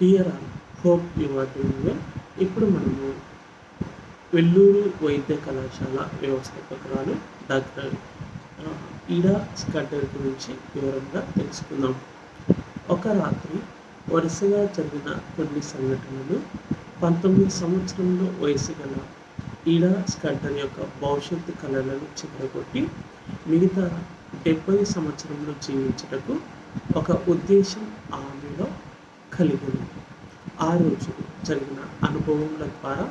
Dear hope your ఇప్పుడు మనము వెల్లూరు వైద్య కళాశాల వ్యవస్థాపకురాలు డాక్టర్ ఈడా స్కడ్డర్ గురించి వివరంగా తెలుసుకుందాం. ఒక రాత్రి వరుసగా జరిగిన కొన్ని సంఘటనలు పంతొమ్మిది సంవత్సరంలో వయసు గల ఈడా స్కడ్డర్ యొక్క భవిష్యత్తు కళలను చెదరగొట్టి మిగతా డెబ్బై సంవత్సరంలో జీవించటకు ఒక ఉద్దేశం ఆమెలో కలిగింది. ఆ రోజు జరిగిన అనుభవముల ద్వారా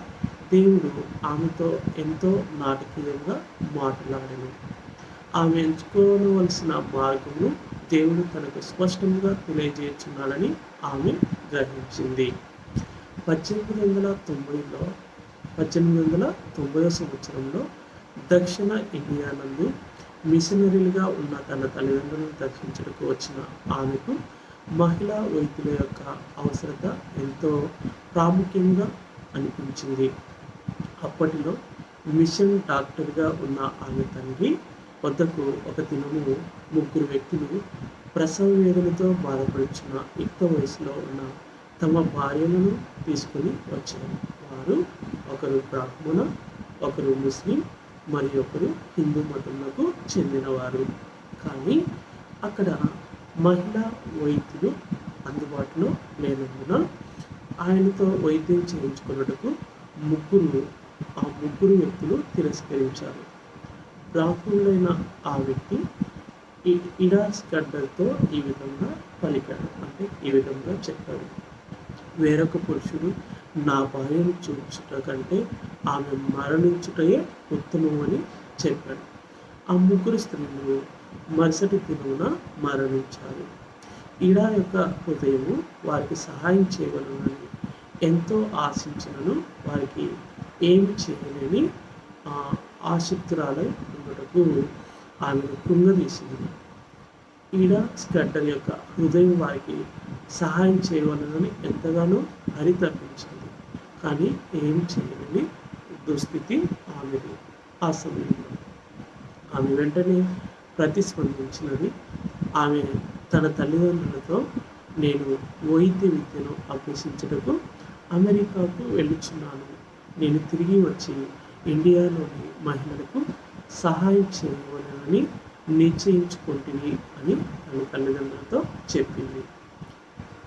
దేవుడు ఆమెతో ఎంతో నాటకీయంగా మాట్లాడాను. ఆమె ఎంచుకోవలసిన మార్గమును దేవుడు తనకు స్పష్టంగా తెలియజేస్తున్నాడని ఆమె గ్రహించింది. పద్దెనిమిది వందల తొంభైలో పద్దెనిమిది వందల తొంభై సంవత్సరంలో దక్షిణ ఇండియా నందు మిషనరీలుగా ఉన్న తన తల్లిదండ్రులను దర్శించడానికి వచ్చిన ఆమెకు మహిళా వైద్యుల యొక్క అవసరత ఎంతో ప్రాముఖ్యంగా అనిపించింది. అప్పటిలో మిషన్ డాక్టర్గా ఉన్న ఆమె తండ్రి వద్దకు ఒక దినము ముగ్గురు వ్యక్తులు ప్రసవ వేదనతో బాధపడుచున్న యుక్త వయసులో ఉన్న తమ భార్యలను తీసుకొని వచ్చారు. వారు ఒకరు బ్రాహ్మణ ఒకరు ముస్లిం మరి ఒకరు హిందూ మతంలకు చెందినవారు. కానీ అక్కడ మహిళా వైద్యులు అందుబాటులో లేనందున ఆయనతో వైద్యం చేయించుకున్నట్టుకు ముగ్గురు ఆ ముగ్గురు వ్యక్తులు తిరస్కరించారు. బ్రాహ్మణులైన ఆ వ్యక్తి ఇడాస్ గడ్డలతో ఈ విధంగా పలికాడు. అంటే ఈ విధంగా చెప్పాడు. వేరొక పురుషుడు నా భార్యను చూచుట కంటే ఆమె మరణించుటయే ఉత్తమమని చెప్పాడు. ఆ ముగ్గురు స్త్రీలు మరుసటి దినమున మరణించారు ఈడా యొక్క హృదయము వారికి సహాయం చేయగలనని ఎంతో ఆశించినను వారికి ఏమి చేయలేని ఆ, ఆసక్తురాలై ఉండటకు ఆమెను కృంగదీసింది ఈడ స్కడ్డర్ యొక్క హృదయం వారికి సహాయం చేయవలనని ఎంతగానో హరితపించింది కానీ ఏం చేయలేని దుస్థితి ఆమెది. ఆ సమయంలో ఆమె వెంటనే ప్రతిస్పందించినది. ఆమె తన తల్లిదండ్రులతో నేను వైద్య విద్యను అభ్యసించుటకు అమెరికాకు వెళ్ళుచున్నాను. నేను తిరిగి వచ్చి ఇండియాలోని మహిళలకు సహాయం చేయవలనని నిశ్చయించుకుంటుంది అని తన తల్లిదండ్రులతో చెప్పింది.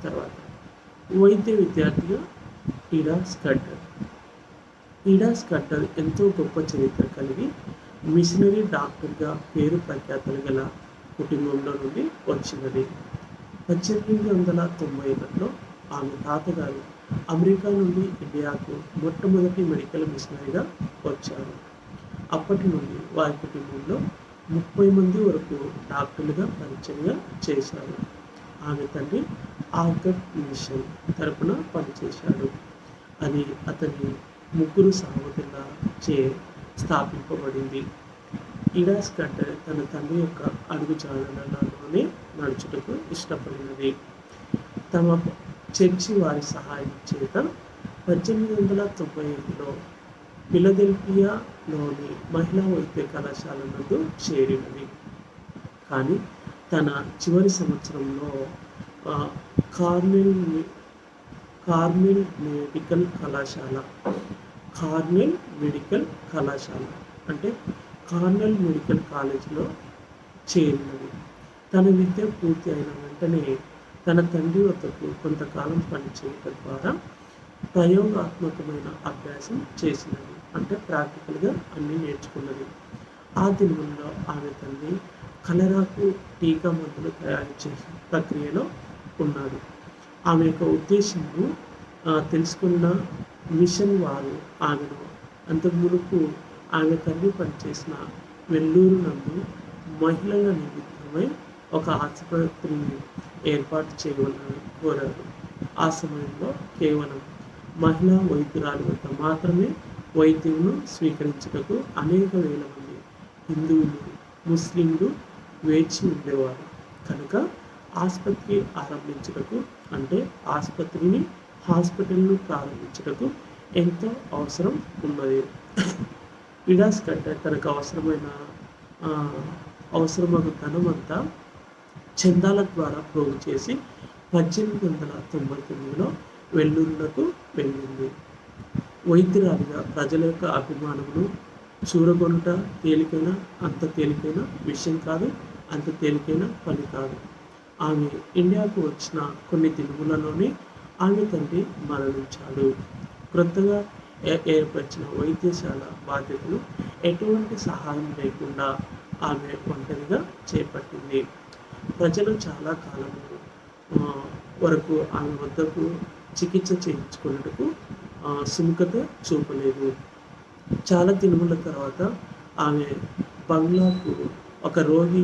తర్వాత వైద్య విద్యార్థిగా ఇడా స్కడ్డర్ ఇడా స్కడ్డర్ ఎంతో గొప్ప చరిత్ర కలిగి మిషనరీ డాక్టర్గా పేరు ప్రఖ్యాతలు గల కుటుంబంలో నుండి వచ్చినది. పద్దెనిమిది వందల తొంభై ఒకటిలో ఆమె తాతగారు అమెరికా నుండి ఇండియాకు మొట్టమొదటి మెడికల్ మిషనరీగా వచ్చారు. అప్పటి నుండి వారి కుటుంబంలో ముప్పై మంది వరకు డాక్టర్లుగా పరిచయంగా చేశారు. ఆమె తండ్రి ఆర్గట్ మిషన్ తరపున పనిచేశాడు. అది అతని ముగ్గురు సహోదరుల చే స్థాపింపబడింది. ఇడాస్ కట్టర్ తన తండ్రి యొక్క అడుగుజాడలలోనే నడుచుటకు ఇష్టపడినది. తమ చర్చి వారి సహాయం చేత పద్దెనిమిది వందల తొంభై ఏడులో ఫిలదెల్ఫియాలోని మహిళా వైద్య కళాశాల నందు చేరినది. కానీ తన చివరి సంవత్సరంలో ఆ, కార్నెల్ మెడికల్ కళాశాల కార్నెల్ మెడికల్ కళాశాల అంటే కార్నెల్ మెడికల్ కాలేజీలో చేరినది. తన విద్య పూర్తి అయిన వెంటనే తన తండ్రి వద్దకు కొంతకాలం పనిచేయటం ద్వారా ప్రయోగాత్మకమైన అభ్యాసం చేసినది అంటే ప్రాక్టికల్గా అన్నీ నేర్చుకున్నది. ఆ దినంలో ఆమె తండ్రి కలరాకు టీకా మందులు తయారు చేసే ప్రక్రియలో ఉన్నాడు. ఆమె యొక్క ఉద్దేశము తెలుసుకున్న మిషన్ వారు ఆమెను. అంతకు మునుపు ఆమె తల్లి పనిచేసిన వెల్లూరు నందు మహిళల నిమిత్తమై ఒక ఆసుపత్రిని ఏర్పాటు చేయవలని కోరారు. ఆ సమయంలో కేవలం మహిళా వైద్యురాలు వద్ద మాత్రమే వైద్యులను స్వీకరించుటకు అనేక వేల మంది హిందువులు ముస్లింలు వేచి ఉండేవారు. కనుక ఆసుపత్రి ఆరంభించుటకు అంటే ఆసుపత్రిని హాస్పిటల్ను ప్రారంభించుటకు ఎంతో అవసరం ఉన్నది. విడాస్ కంటే తనకు అవసరమైన ఆ, అవసరమైన ధనం అంతా చందాల ద్వారా ప్రోగు చేసి పద్దెనిమిది వందల తొంభై తొమ్మిదిలో వెల్లూరులకు వెళ్ళింది. వైద్యురాలిగా ప్రజల యొక్క అభిమానమును చూరగొనుట తేలికైన అంత తేలికైన విషయం కాదు అంత తేలికైన పని కాదు. ఆమె ఇండియాకు వచ్చిన కొన్ని దినములలోనే ఆమె తండ్రి మరణించాడు. క్రొత్తగా ఏర్పరిచిన వైద్యశాల బాధ్యతలు ఎటువంటి సహాయం లేకుండా ఆమె ఒంటరిగా చేపట్టింది. ప్రజలు చాలా కాలం వరకు ఆమె వద్దకు చికిత్స చేయించుకున్నట్టుకు సుముఖత చూపలేదు. చాలా దినముల తర్వాత ఆమె బంగ్లాకు ఒక రోగి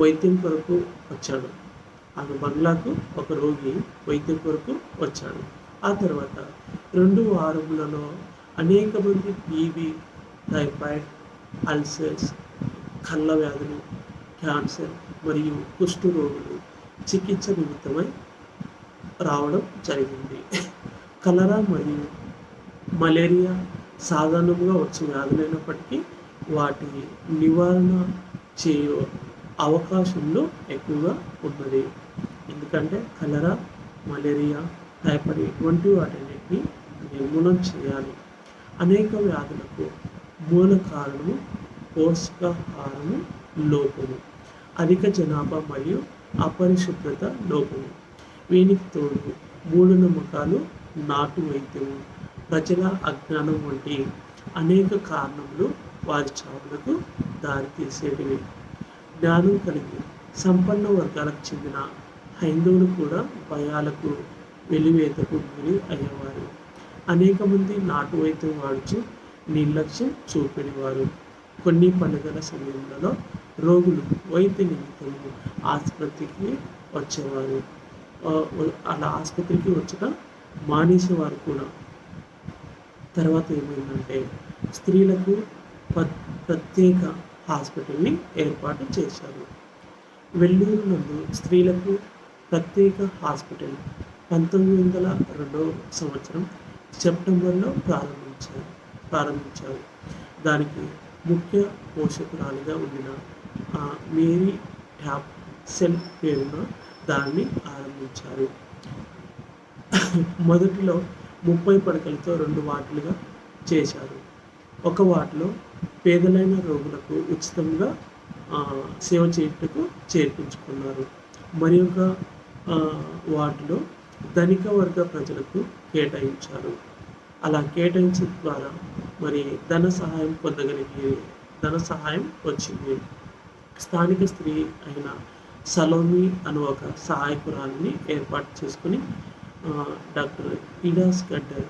వైద్యం కొరకు వచ్చాడు. ఆమె బంగ్లాకు ఒక రోగి వైద్యం కొరకు వచ్చాడు. ఆ తర్వాత రెండు వారములలో అనేక మంది టీబీ టైఫాయిడ్ అల్సర్స్ కళ్ళ వ్యాధులు క్యాన్సర్ మరియు కుష్టు రోగులు చికిత్స నిమిత్తమై రావడం జరిగింది. కలరా మరియు మలేరియా సాధారణంగా వచ్చే వ్యాధులైనప్పటికీ వాటి నివారణ చేయు అవకాశంలో ఎక్కువగా ఉన్నది. ఎందుకంటే కలరా మలేరియా టైఫాయిడ్ ఇటువంటి వాటన్నిటిని నిర్మూలన చేయాలి. అనేక వ్యాధులకు మూల కారణము పోషకాహారము లోపము అధిక జనాభా మరియు అపరిశుభ్రత లోపము. వీనికి తోడు మూఢనమ్మకాలు నాటు వైద్యము ప్రజల అజ్ఞానం వంటి అనేక కారణములు వారి చావులకు దారితీసేటివి. జ్ఞానం కలిగి సంపన్న వర్గాలకు చెందిన హైందవులు కూడా భయాలకు వెలివేతకు గురి అయ్యేవారు. అనేక మంది నాటు వైద్యం వాడుచు నిర్లక్ష్యం చూపెడేవారు కొన్ని పండుగల సమయంలో రోగులు వైద్య నిమిత్తము ఆసుపత్రికి వచ్చేవారు. అలా ఆసుపత్రికి వచ్చిన మానేసేవారు కూడా. తర్వాత ఏమైందంటే స్త్రీలకు ప్రత్యేక హాస్పిటల్ని ఏర్పాటు చేశారు. వెల్లూరు నందు స్త్రీలకు ప్రత్యేక హాస్పిటల్ పంతొమ్మిది వందల రెండవ సంవత్సరం సెప్టెంబర్లో ప్రారంభించారు ప్రారంభించారు. దానికి ముఖ్య పోషకురాలిగా ఉండిన మేరీ హ్యాప్ సెల్ పేరున దాన్ని ఆరంభించారు. మొదటిలో ముప్పై పడకలతో రెండు వాటిలుగా చేశారు. ఒక వార్డులో పేదలైన రోగులకు ఉచితంగా సేవ చేయుటకు చేర్పించుకున్నారు. మరి ఒక వార్డులో ధనిక వర్గ ప్రజలకు కేటాయించారు. అలా కేటాయించడం ద్వారా మరి ధన సహాయం పొందగలిగే ధన సహాయం వచ్చింది. స్థానిక స్త్రీ అయిన సలోమి అను ఒక సహాయకురాలిని ఏర్పాటు చేసుకుని డాక్టర్ ఇడాస్ గడ్డర్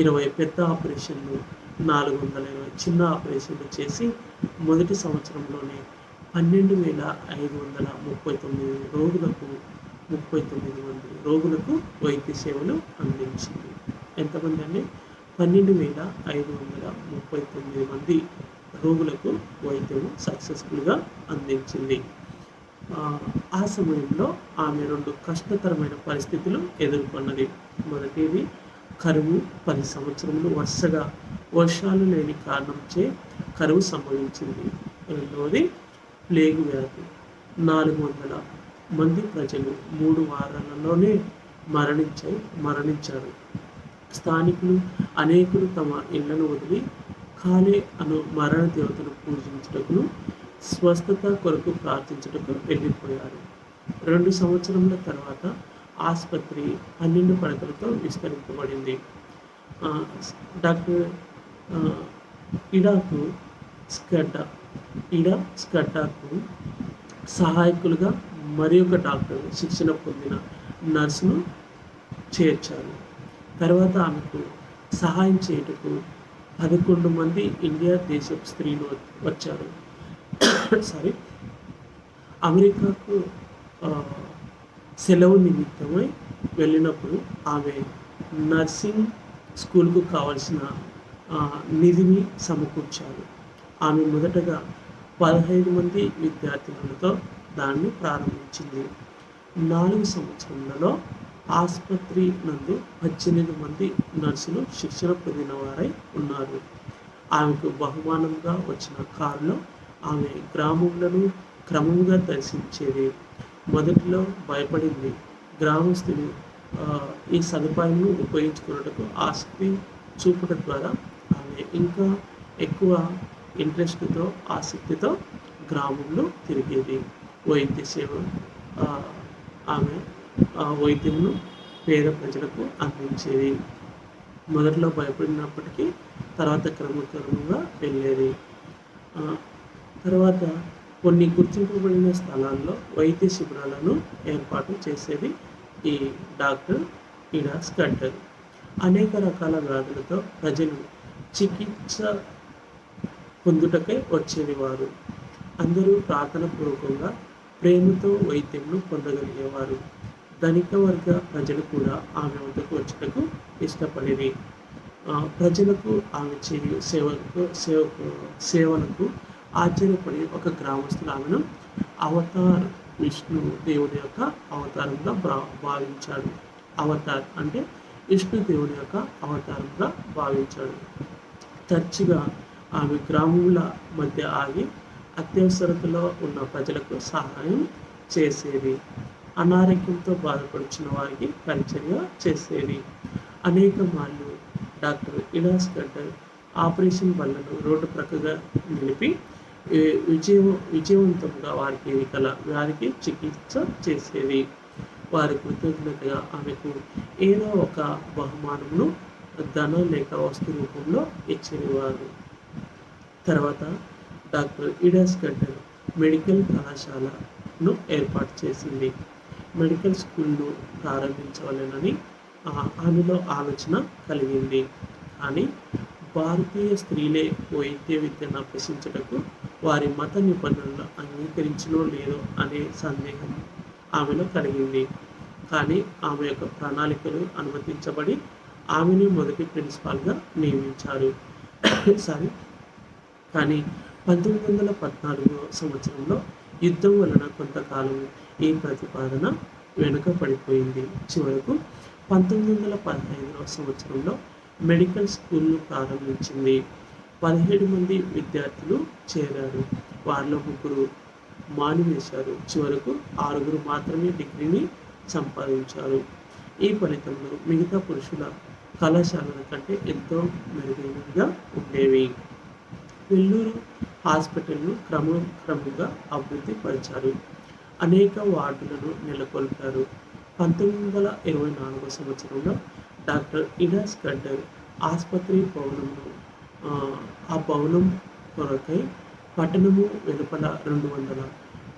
ఇరవై పెద్ద ఆపరేషన్లు నాలుగు వందల ఇరవై చిన్న ఆపరేషన్లు చేసి మొదటి సంవత్సరంలోనే పన్నెండు వేల ఐదు వందల ముప్పై తొమ్మిది రోగులకు ముప్పై తొమ్మిది మంది రోగులకు వైద్య సేవలు అందించింది. ఎంతమంది అంటే పన్నెండు వేల ఐదు వందల ముప్పై తొమ్మిది మంది రోగులకు వైద్యం సక్సెస్ఫుల్గా అందించింది. ఆ సమయంలో ఆమె రెండు కష్టతరమైన పరిస్థితులు ఎదుర్కొన్నది. మొదటిది కరువు పది సంవత్సరములు వరుసగా వర్షాలు లేని కారణంచే కరువు సంభవించింది. రెండవది ప్లేగ్ వ్యాధి. నాలుగు వందల మంది ప్రజలు మూడు వారాలలోనే మరణించాయి మరణించారు. స్థానికులు అనేకులు తమ ఇళ్ళను వదిలి కాలే అను మరణ దేవతను పూజించటకును స్వస్థత కొరకు ప్రార్థించటకు వెళ్ళిపోయారు. రెండు సంవత్సరముల తర్వాత ఆసుపత్రి పన్నెండు పడకలతో విస్తరింపబడింది. డాక్టర్ ఇడాకు స్కడ్డ ఇడా స్కడ్డాకు సహాయకులుగా మరి ఒక డాక్టర్ శిక్షణ పొందిన నర్సును చేర్చారు. తర్వాత ఆమెకు సహాయం చేయటకు పదకొండు మంది ఇండియా దేశపు స్త్రీలు వచ్చారు. సారీ అమెరికాకు సెలవు నిమిత్తమై వెళ్ళినప్పుడు ఆమె నర్సింగ్ స్కూల్కు కావలసిన నిధిని సమకూర్చారు. ఆమె మొదటగా పదహైదు మంది విద్యార్థినులతో దాన్ని ప్రారంభించింది. నాలుగు సంవత్సరములలో ఆసుపత్రి నందు పద్దెనిమిది మంది నర్సులు శిక్షణ పొందిన వారై ఉన్నారు. ఆమెకు బహుమానంగా వచ్చిన కారులో ఆమె గ్రామములను క్రమంగా దర్శించేది. మొదటిలో భయపడింది. గ్రామస్తులు ఈ సదుపాయంను ఉపయోగించుకున్నటకు ఆసక్తి చూపడం ద్వారా ఆమె ఇంకా ఎక్కువ ఇంట్రెస్ట్తో ఆసక్తితో గ్రామంలో తిరిగేది. వైద్య సేవ ఆమె ఆ వైద్యంను పేద ప్రజలకు అందించేది. మొదట్లో భయపడినప్పటికీ తర్వాత క్రమక్రమంగా వెళ్ళేది. తర్వాత కొన్ని గుర్తింపబడిన స్థలాల్లో వైద్య శిబిరాలను ఏర్పాటు చేసేది ఈ డాక్టర్ ఇడాస్ స్కట్టర్ అనేక రకాల వ్యాధులతో ప్రజలు చికిత్స పొందుటకై వచ్చేది వారు. అందరూ ప్రార్థన పూర్వకంగా ప్రేమతో వైద్యంను పొందగలిగేవారు. ధనిక వర్గ ప్రజలు కూడా ఆమె వద్దకు వచ్చుటకు ఇష్టపడేది ప్రజలకు ఆమె చేయు సేవకు సేవకు సేవలకు ఆశ్చర్యపడి ఒక గ్రామస్తులు ఆమెను అవతార్ విష్ణు దేవుని యొక్క అవతారంగా భావించాడు. అవతార్ అంటే విష్ణు దేవుని యొక్క అవతారంగా భావించాడు. తరచుగా ఆమె గ్రామముల మధ్య ఆగి అత్యవసరతలో ఉన్న ప్రజలకు సహాయం చేసేది. అనారోగ్యంతో బాధపడుచున్న వారికి పరిచర్య చేసేది. అనేక మార్లు డాక్టర్ ఇలాస్ గడ్డర్ ఆపరేషన్ బల్లను రోడ్డు ప్రక్కగా నిలిపి విజయం విజయవంతంగా వారికి కల వారికి చికిత్స చేసేది. వారి కృతజ్ఞతగా ఆమెకు ఏదో ఒక బహుమానమును ధనం లేక వస్తు రూపంలో ఇచ్చేవారు తర్వాత డాక్టర్ ఇడాస్ గడ్డర్ మెడికల్ కళాశాలను ఏర్పాటు చేసింది. మెడికల్ స్కూల్ను ప్రారంభించవలెనని ఆమెలో ఆలోచన కలిగింది. కానీ భారతీయ స్త్రీలే వైద్య విద్యను అభ్యసించటకు వారి మత నిబంధనలు అంగీకరించనో లేదో అనే సందేహం ఆమెలో కలిగింది. కానీ ఆమె యొక్క ప్రణాళికలు అనుమతించబడి ఆమెని మొదటి ప్రిన్సిపాల్గా నియమించారు. సారీ. కానీ పంతొమ్మిది వందల పద్నాలుగో సంవత్సరంలో యుద్ధం వలన కొంతకాలం ఈ ప్రతిపాదన వెనుక పడిపోయింది చివరకు పంతొమ్మిది వందల పదహైదవ సంవత్సరంలో మెడికల్ స్కూల్ను ప్రారంభించింది. పదిహేడు మంది విద్యార్థులు చేరారు. వారిలో ముగ్గురు మానివేశారు చివరకు ఆరుగురు మాత్రమే డిగ్రీని సంపాదించారు. ఈ ఫలితంలో మిగతా పురుషుల కళాశాలల కంటే ఎంతో మెరుగైనవిగా ఉండేవి. వెల్లూరు హాస్పిటల్ను క్రమం క్రమంగా అభివృద్ధి పరిచారు. అనేక వార్డులను నెలకొల్పారు. పంతొమ్మిది వందల ఇరవై నాలుగో సంవత్సరంలో డాక్టర్ ఇడాస్ గడ్డర్ ఆసుపత్రి భవనంను ఆ, భవనం కొరకై పట్టణము వెలుపల రెండు వందల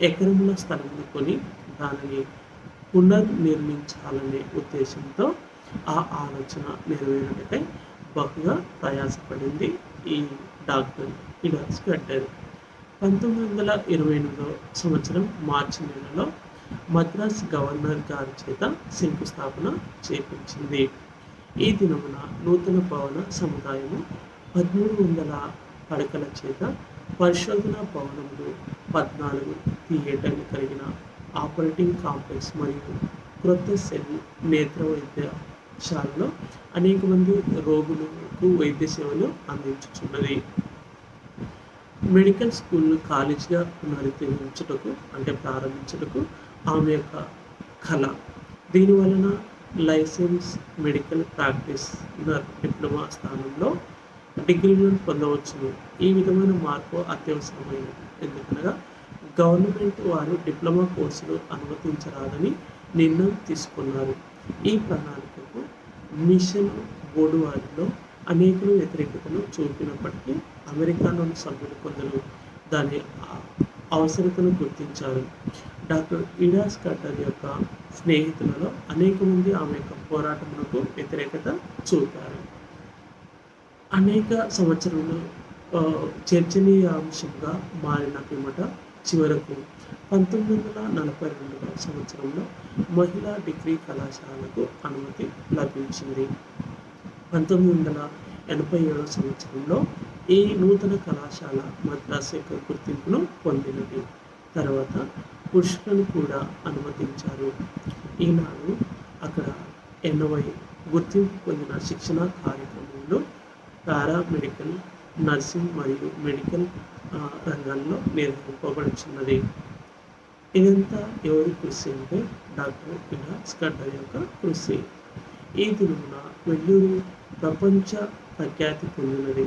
ఎకరముల స్థలమును కొని దానిని పునర్నిర్మించాలనే ఉద్దేశంతో ఆ ఆలోచన నెరవేరుటకై బహుగా ప్రయాసపడింది ఈ డాక్టర్ ఇడాస్ గడ్డర్ పంతొమ్మిది వందల ఇరవై ఎనిమిదో సంవత్సరం మార్చి నెలలో మద్రాస్ గవర్నర్ గారి చేత శంకుస్థాపన చేపించింది. ఈ దినమున నూతన భవన సముదాయము పదమూడు వందల పడకల చేత పరిశోధన భవనంలో పద్నాలుగు థియేటర్లు కలిగిన ఆపరేటింగ్ కాంప్లెక్స్ మరియు క్రొత్త సెల్ నేత్ర వైద్యశాలలో అనేక మంది రోగులకు వైద్య సేవలు అందించుచున్నది. మెడికల్ స్కూల్ను కాలేజీగా పునరుద్ధరించుటకు అంటే ప్రారంభించుటకు ఆమె యొక్క కళ. దీని వలన లైసెన్స్ మెడికల్ ప్రాక్టీస్ డిప్లొమా స్థానంలో డిగ్రీలను పొందవచ్చును. ఈ విధమైన మార్పు అత్యవసరమైనది. ఎందుకనగా గవర్నమెంట్ వారు డిప్లొమా కోర్సులు అనుమతించరాదని నిర్ణయం తీసుకున్నారు. ఈ ప్రణాళికకు మిషన్ బోర్డు వారిలో అనేకులు వ్యతిరేకతను చూపినప్పటికీ అమెరికాలోని సభ్యులు కొందరు దాని అవసరతను గుర్తించారు. డాక్టర్ ఇడాస్ కటర్ యొక్క స్నేహితులలో అనేక మంది ఆమె యొక్క పోరాటములకు వ్యతిరేకత చూపారు. అనేక సంవత్సరంలో చర్చనీయాంశంగా మారిన పిమ్మట చివరకు పంతొమ్మిది వందల నలభై రెండవ సంవత్సరంలో మహిళా డిగ్రీ కళాశాలకు అనుమతి లభించింది. పంతొమ్మిది వందల ఎనభై ఏడవ సంవత్సరంలో ఈ నూతన కళాశాల మద్రాసు యొక్క గుర్తింపును పొందినది. తర్వాత పురుషులను కూడా అనుమతించారు. ఈనాడు అక్కడ ఎనభై గుర్తింపు పొందిన శిక్షణ పారా పారామెడికల్ నర్సింగ్ మరియు మెడికల్ రంగాల్లో నిర్వహింపబడుచున్నది ఇదంతా ఎవరి కృషి అంటే డాక్టర్ ఇలా స్కడ్డర్ యొక్క కృషి. ఈ దినమున వెల్లూరు ప్రపంచ ప్రఖ్యాతి పొందినది.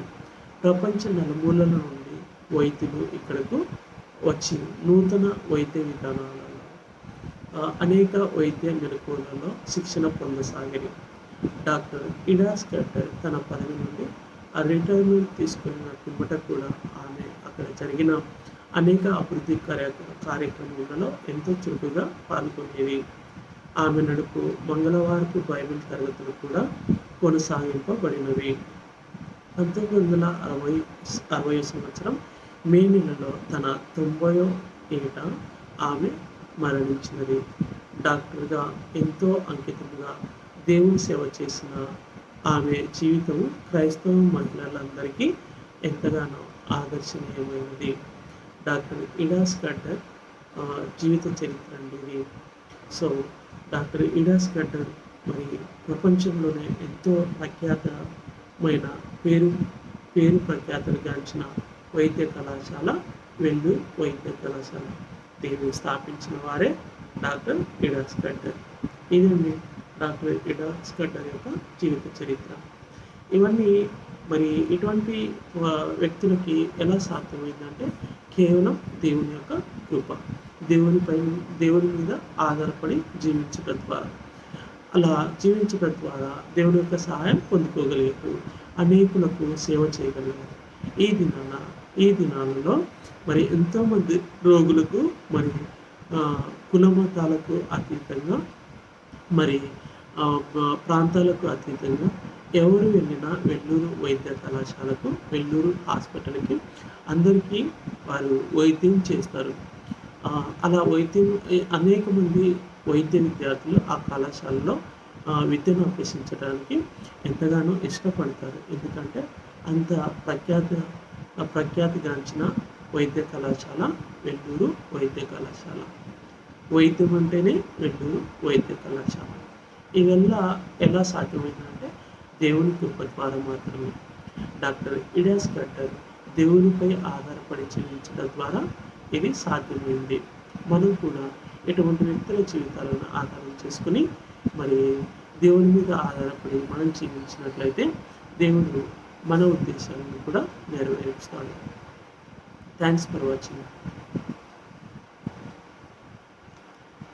ప్రపంచ నలుమూలల నుండి వైద్యులు ఇక్కడకు వచ్చి నూతన వైద్య విధానాలలో అనేక వైద్య మెలకువలలో శిక్షణ పొందసాగారు. డాక్టర్ ఇడాస్ కట్టర్ తన పదవి నుండి ఆ రిటైర్మెంట్ తీసుకున్న పిమ్మట కూడా ఆమె అక్కడ జరిగిన అనేక అభివృద్ధి కార్య కార్యక్రమాలలో ఎంతో చురుకుగా పాల్గొనేది. ఆమె నడుపు మంగళవారపు బైబిల్ తరగతులు కూడా కొనసాగింపబడినవి. పంతొమ్మిది వందల అరవై అరవై సంవత్సరం మే నెలలో తన తొంభయో ఏట ఆమె మరణించినది. డాక్టర్గా ఎంతో అంకితంగా దేవుని సేవ చేసిన ఆమె జీవితం క్రైస్తవ మహిళలందరికీ ఎంతగానో ఆదర్శనీయమైనది. డాక్టర్ ఇడాస్ గడ్డర్ జీవిత చరిత్ర అండి ఇది. సో డాక్టర్ ఇడాస్ గడ్డర్ మరి ప్రపంచంలోనే ఎంతో ప్రఖ్యాతమైన పేరు పేరు ప్రఖ్యాతలు గాంచిన వైద్య కళాశాల వెల్లు వైద్య కళాశాల. దీన్ని స్థాపించిన వారే డాక్టర్ ఇడాస్ గడ్డర్ ఇదండి డాక్టర్ ఇడాస్ కట్టర్ యొక్క జీవిత చరిత్ర. ఇవన్నీ మరి ఇటువంటి వ్యక్తులకి ఎలా సాధ్యమైందంటే కేవలం దేవుని యొక్క కృప. దేవునిపై దేవుని మీద ఆధారపడి జీవించడం ద్వారా అలా జీవించడం ద్వారా దేవుని యొక్క సహాయం పొందుకోగలిగారు అనేకులకు సేవ చేయగలిగారు ఈ దినాన ఈ దినాలలో మరి ఎంతోమంది రోగులకు మరి ఆ, కుల మతాలకు అతీతంగా మరి ప్రాంతాలకు అతీతంగా ఎవరు వెళ్ళినా వెల్లూరు వైద్య కళాశాలకు వెల్లూరు హాస్పిటల్కి అందరికీ వారు వైద్యం చేస్తారు. అలా వైద్యం అనేక మంది వైద్య విద్యార్థులు ఆ కళాశాలలో విద్యను అభ్యసించడానికి ఎంతగానో ఇష్టపడతారు. ఎందుకంటే అంత ప్రఖ్యాత ప్రఖ్యాతిగాంచిన వైద్య కళాశాల వెల్లూరు వైద్య కళాశాల. వైద్యం అంటేనే వెల్లూరు వైద్య కళాశాల. ఇవెల్లా ఎలా సాధ్యమైందంటే దేవుని కృప ద్వారా మాత్రమే. డాక్టర్ ఇడాస్ కట్టర్ దేవునిపై ఆధారపడి జీవించడం ద్వారా ఇది సాధ్యమైంది. మనం కూడా ఇటువంటి వ్యక్తుల జీవితాలను ఆధారం చేసుకుని మరి దేవుని మీద ఆధారపడి మనం జీవించినట్లయితే దేవుడు మన ఉద్దేశాలను కూడా నెరవేరుస్తాడు. Thanks for watching.